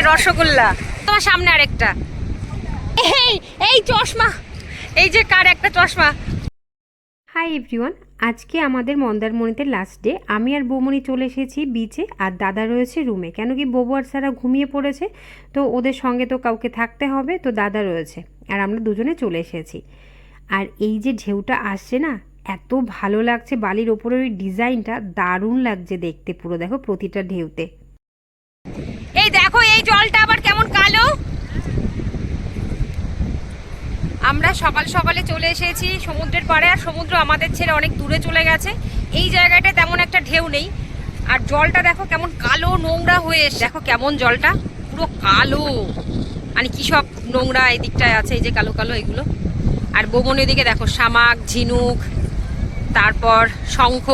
এটা রসগোল্লা। তোমার সামনে আরেকটা। এই এই চশমা। এই যে কার একটা চশমা? হাই এভরিওয়ান আজকে আমাদের মন্দারমণিতে লাস্ট ডে আমি আর বৌমণি চলে এসেছি বিচে আর দাদা রয়েছে রুমে কেন কি ববু আর সারা ঘুমিয়ে পড়েছে তো ওদের সঙ্গে তো কাউকে থাকতে হবে তো দাদা রয়েছে আর আমরা দুজনে চলে এসেছি। আর এই যে ঢেউটা আসছে না এত ভালো লাগছে বালির ওপরের ওই ডিজাইনটা দারুণ লাগছে দেখতে পুরো। দেখো প্রতিটা ঢেউতে। এই জলটা আবার কেমন কালো? আমরা সকাল সকালে চলে এসেছি সমুদ্রের পাড়ে, আর সমুদ্র আমাদের ছেড়ে অনেক দূরে চলে গেছে। এই জায়গাটায় তেমন একটা ঢেউ নেই। আর জলটা দেখো কেমন কালো নোংরা হয়ে এসে দেখো কেমন জলটা, পুরো কালো। মানে কি সব নোংরা এই দিকটায় আছে, এই যে কালো কালো এগুলো। আর বমনের দিকে দেখো শামাক ঝিনুক, তারপর শঙ্খ,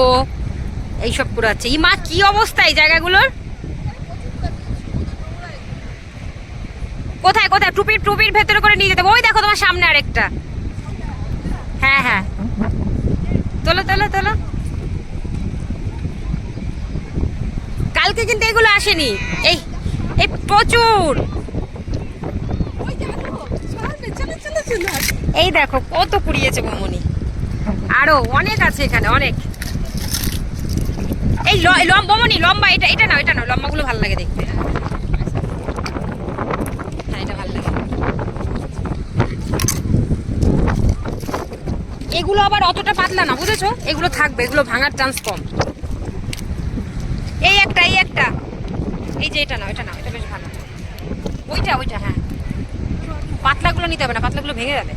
এইসব পুরো আছে। ইমা, কি অবস্থা এই জায়গাগুলোর? কোথায় কোথায়? টুপির টুপির ভেতরে করে নিয়ে যেতে ওই দেখো তোমার সামনে আরেকটা। হ্যাঁ হ্যাঁ। তোলো তোলো তোলো। কালকে কিন্তু এগুলো আসেনি। এই এই প্রচুর। এই দেখো, কত কুড়িয়েছে মমনি আরও অনেক আছে এখানে, অনেক। এই ল- লম্বা মনি লম্বা, এটা এটা না এটা না লম্বাগুলো ভালো লাগে দেখতে। হ্যাঁ এগুলো আবার অতটা পাতলা না, বুঝেছ? এগুলো থাকবে, এগুলো ভাঙার চান্স কম। এই একটা এই একটা। এই যে এটা না এটা না এটা বেশ ভালো। ওইটা ওইটা হ্যাঁ। পাতলাগুলো নিতে হবে না, পাতলাগুলো ভেঙে যাবে।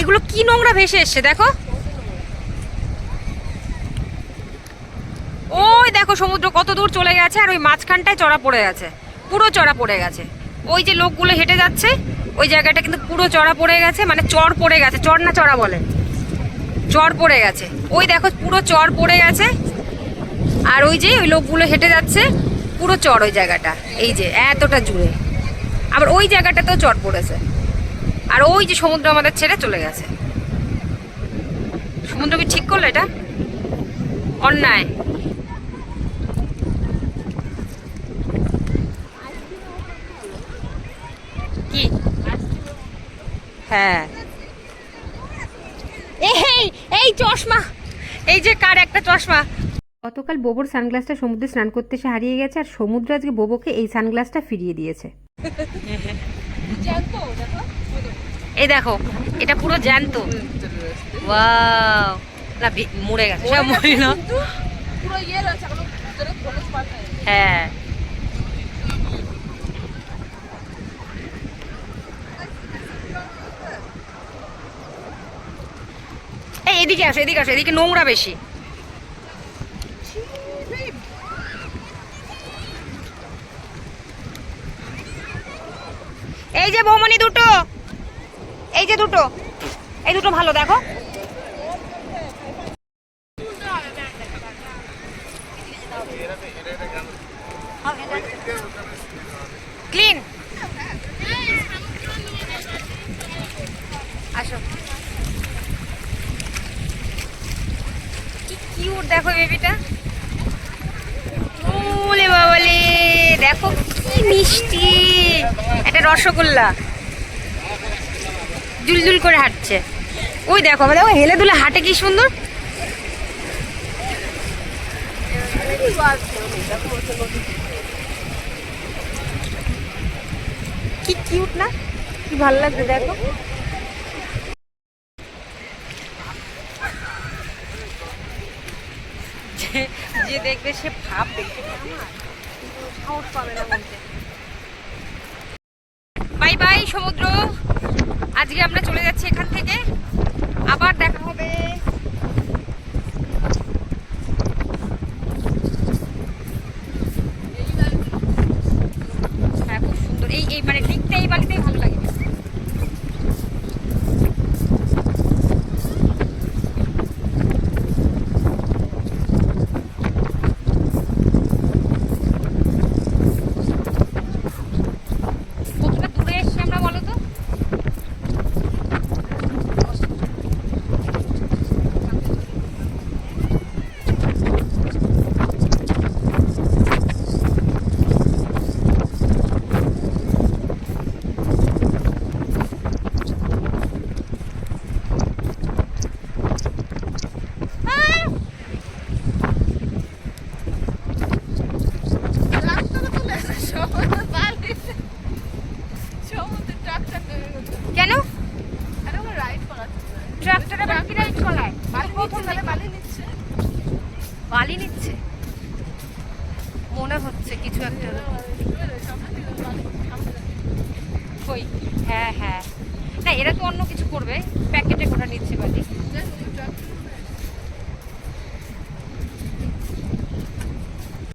এগুলো কি নোংরা ভেসে এসছে, দেখো ওই দেখো, সমুদ্র কত দূর চলে গেছে আর ওই মাঝখানটায় চড়া পড়ে গেছে। পুরো চড়া পড়ে গেছে। ওই যে লোকগুলো হেঁটে যাচ্ছে, ওই জায়গাটা কিন্তু পুরো চড়া পড়ে গেছে মানে চর পড়ে গেছে। চর না চড়া বলে। চর পড়ে গেছে। ওই দেখো, পুরো চর পড়ে গেছে। আর ওই যে ওই লোকগুলো হেঁটে যাচ্ছে, পুরো চর ওই জায়গাটা। এই যে, এতটা জুড়ে। আবার ওই জায়গাটাতেও চর পড়েছে। আর ওই যে সমুদ্র আমাদের ছেড়ে চলে গেছে। সমুদ্র কি ঠিক করল এটা? অন্যায় কি হ্যাঁ। এই এই চশমা। এই যে কার একটা চশমা? গতকাল বোবোর সানগ্লাসটা সমুদ্রে স্নান করতে এসে হারিয়ে গেছে আর সমুদ্র আজকে বোবোকে এই সানগ্লাসটা ফিরিয়ে দিয়েছে। এই দেখো এটা পুরো জ্যান্ত। ওয়াও। না মরে গেছে। সব মরে না হ্যাঁ এই এদিকে আসো এদিকে আসো, এদিকে নোংরা বেশি। এই যে বৌমনি দুটো, এই যে দুটো, এই দুটো ভালো দেখো ক্লিন আসো কি কিউট দেখো বেবিটা ওলে বাবালে, দেখো কি মিষ্টি। একটা রসগোল্লা। দুলদুল করে হাঁটছে। ওই দেখো দেখো, হেলে দুলে হাঁটে কি সুন্দর। কি কিউট না? কি ভালো লাগছে, দেখো। যে- দেখবে, সে ভাব বাই বাই, সমুদ্র। আজকে আমরা চলে যাচ্ছি এখান থেকে। আবার দেখা হবে। হ্যাঁ খুব সুন্দর। এই এই মানে দিকটা এই বালিতেই ভালো ট্রাক্টরে বাকি রাইট করায় বালি প্রথম বালি নিচ্ছে। বালি নিচ্ছে। মনে হচ্ছে কিছু একটা। কই? হ্যাঁ হ্যাঁ। না এরা তো অন্য কিছু করবে। প্যাকেটে করে নিচ্ছে বালি।